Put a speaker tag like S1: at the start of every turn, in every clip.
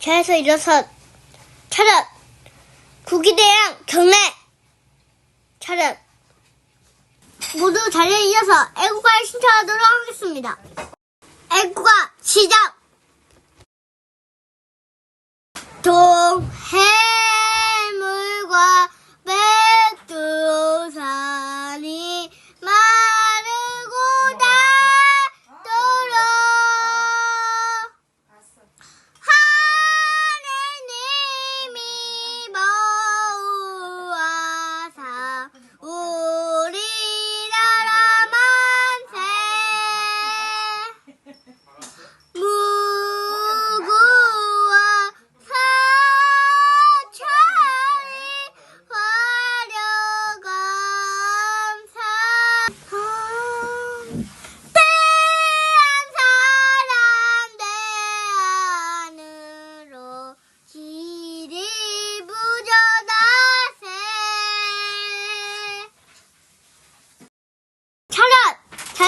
S1: 좌에서 일어서 차렷 국기대항 경례 차렷 모두 자리에 이어서 애국가를 신청하도록 하겠습니다. 애국가 시작! 동해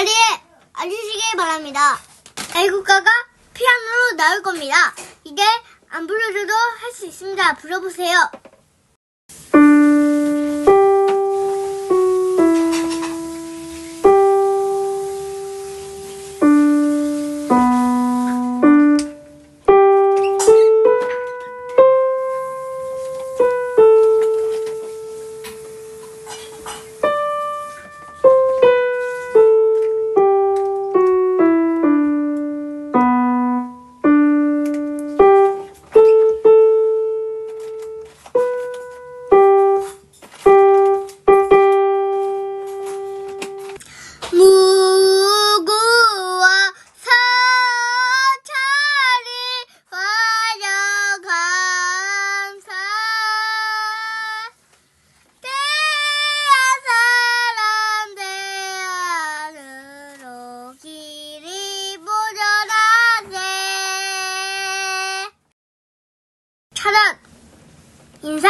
S1: 자리에 앉으시길 바랍니다. 애국가가 피아노로 나올 겁니다. 이제 안 불러줘도 할 수 있습니다. 불러보세요. 차렷 인사